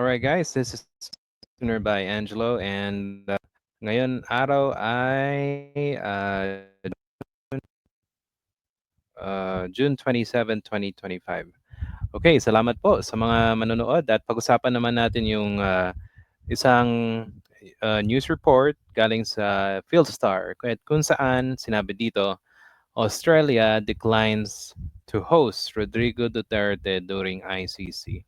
Alright guys, this is Tuner by Angelo and uh, ngayon araw ay uh, uh, June 27, 2025. Okay, salamat po sa mga manonood at pag-usapan naman natin yung uh, isang uh, news report galing sa Philstar kung saan sinabi dito Australia declines to host Rodrigo Duterte during ICC.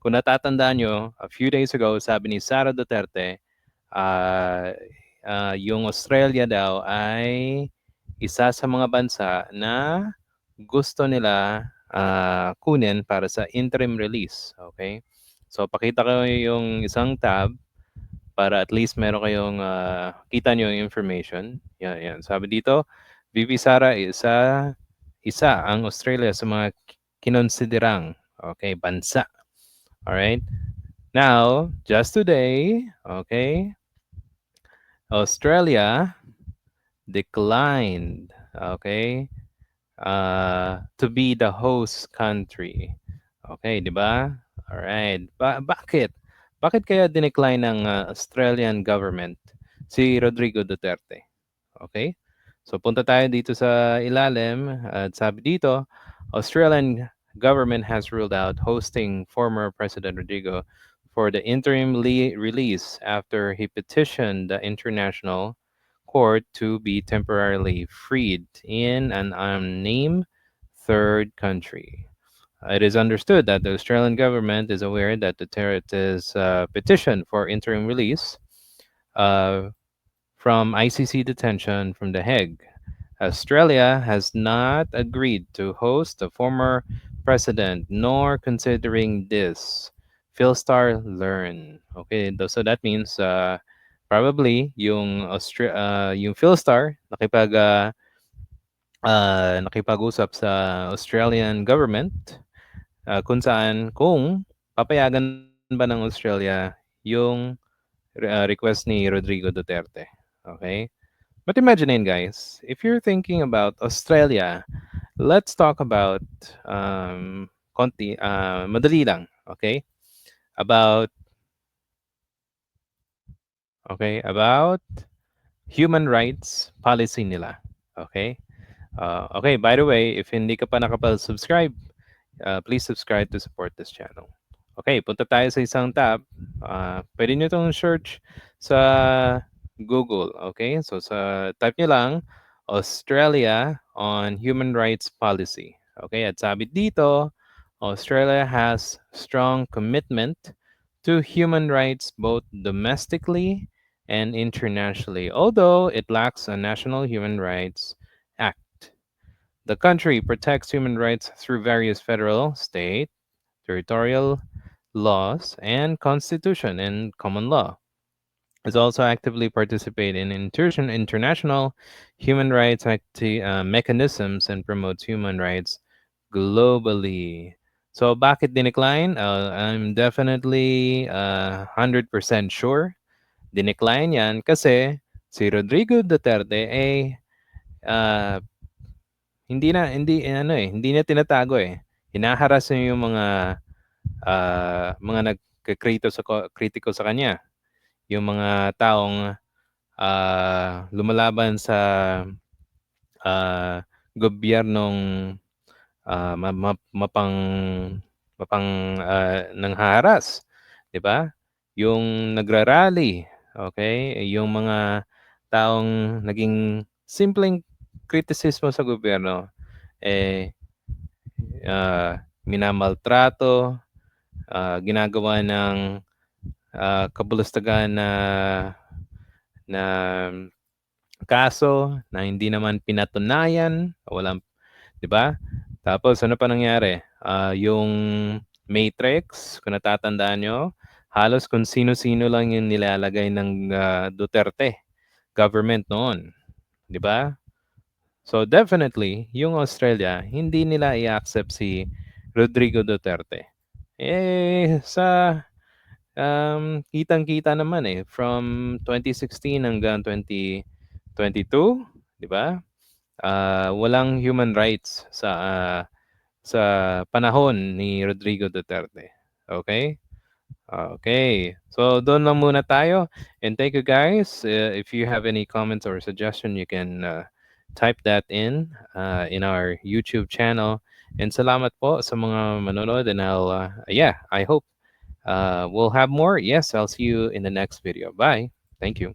Kung natatandaan nyo, a few days ago, sabi ni Sara Duterte, uh, uh, yung Australia daw ay isa sa mga bansa na gusto nila uh, kunin para sa interim release. Okay? So, pakita ko yung isang tab para at least meron kayong uh, kita nyo yung information. Yan, yan. Sabi dito, VP Sara isa isa ang Australia sa mga kinonsiderang okay, bansa all right. Now, just today, okay, Australia declined, okay, uh, to be the host country. Okay, di ba? All right. Ba bakit? Bakit kaya dinecline ng uh, Australian government si Rodrigo Duterte? Okay? So punta tayo dito sa ilalim at sabi dito, Australian government has ruled out hosting former President Rodrigo for the interim release after he petitioned the International Court to be temporarily freed in an unnamed third country. It is understood that the Australian government is aware that Duterte's uh, petition for interim release uh, from ICC detention from The Hague. Australia has not agreed to host the former president nor considering this. Philstar learn. Okay, so that means uh, probably yung Austra uh, yung Philstar nakipag uh, uh, nakipag-usap sa Australian government uh, kung saan kung papayagan ba ng Australia yung uh, request ni Rodrigo Duterte. Okay? But imagine guys, if you're thinking about Australia let's talk about um, konti, uh, madali lang, okay? About okay, about human rights policy nila. Okay? Uh, okay, by the way, if hindi ka pa nakapag-subscribe, uh, please subscribe to support this channel. Okay, punta tayo sa isang tab. Uh, pwede nyo itong search sa Google. Okay, so sa type nyo lang, Australia on human rights policy. Okay, at sabi dito, Australia has strong commitment to human rights both domestically and internationally, although it lacks a national human rights act. The country protects human rights through various federal, state, territorial laws, and constitution and common law is also actively participate in international human rights acti- uh, mechanisms and promotes human rights globally. So bakit dinecline? Uh, I'm definitely uh, 100% sure dinecline yan kasi si Rodrigo Duterte ay uh, hindi na hindi ano eh hindi niya tinatago eh hinaharas niya yung mga uh, mga nagkritiko sa kritiko sa kanya yung mga taong uh, lumalaban sa uh, gobyernong uh, mapang mapang uh, nangharas, 'di ba? Yung nagrarally, okay? Yung mga taong naging simpleng kritisismo sa gobyerno eh uh, minamaltrato, uh, ginagawa ng uh, kabulustagan na na kaso na hindi naman pinatunayan, walang 'di ba? Tapos ano pa nangyari? Uh, yung Matrix, kung natatandaan nyo, halos kung sino-sino lang yung nilalagay ng uh, Duterte government noon. 'Di ba? So definitely, yung Australia, hindi nila i-accept si Rodrigo Duterte. Eh, sa Um, kitang-kita naman eh from 2016 hanggang di ba? Uh, walang human rights sa uh, sa panahon ni Rodrigo Duterte. Okay? Okay. So doon lang muna tayo. And thank you guys. Uh, if you have any comments or suggestion, you can uh, type that in uh, in our YouTube channel. And salamat po sa mga manonood and I'll uh, yeah, I hope uh, we'll have more. Yes, I'll see you in the next video. Bye. Thank you.